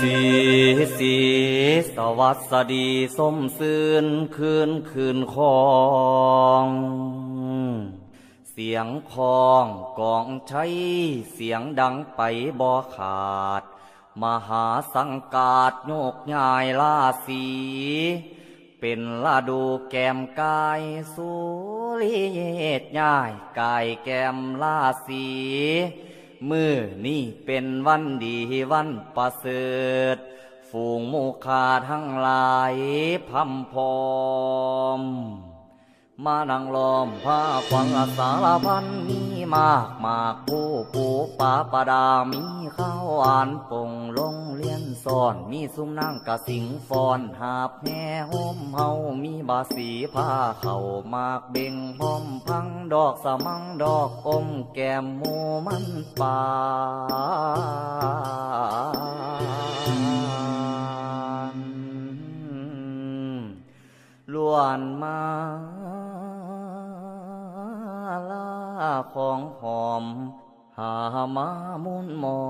สีสีสวัสดีสมซื่นคืนคืนคอง เสียงคองกองใช้เสียงดังไปบ่ขาด มหาสังกาดโยกยายลาสี เป็นลาดูแกมกายสุริเยดย้ายกายแกมลาสี มือนี่เป็นวันดีวันประเสริฐฝูงโมูคาทั้งหลายพัมพร้อม มานั่งล้อมผ้าควังสารพันมีมากมากผู้ปูปาปดามีข้าวหวานปงลงเลียน ซ่อนมีซุ้มนั่งกะสิงฟอนหาบแห่โฮมเฮามีบาสีผ้าเข่ามากเบ่งพ้อมพังดอกสมังดอกอมแก้มหมูมันปานล้วนมาลาของหอม หามามุนหมอ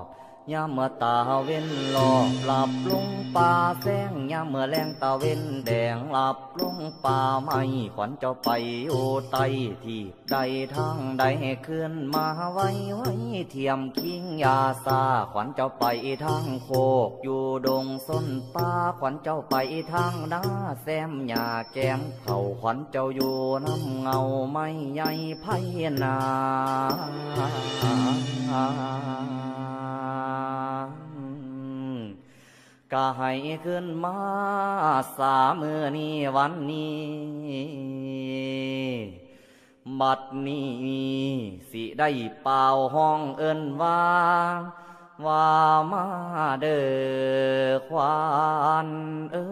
บ ยามเมื่อตาเว้นหลอบหลับลงป่าแสงยามเมื่อแรงตาเว้นแดงหลับลงป่าไม่ขวัญเจ้าไปโอไตที่ใดทางใดขึ้นมาไว้ไว้เทียมคิงยาซาขวัญเจ้าไปทางโคกอยู่ดงส้นป่าขวัญเจ้าไปทางนาแซมหญ้าแกมเขาขวัญเจ้าอยู่น้ำเงาไม่ใหญ่ไพนา ก็ให้ขึ้นมาสามือนี้วันนี้ บัดนี้สิได้เป่าห้องเอินว่า ว่ามาเด้อควานเอ้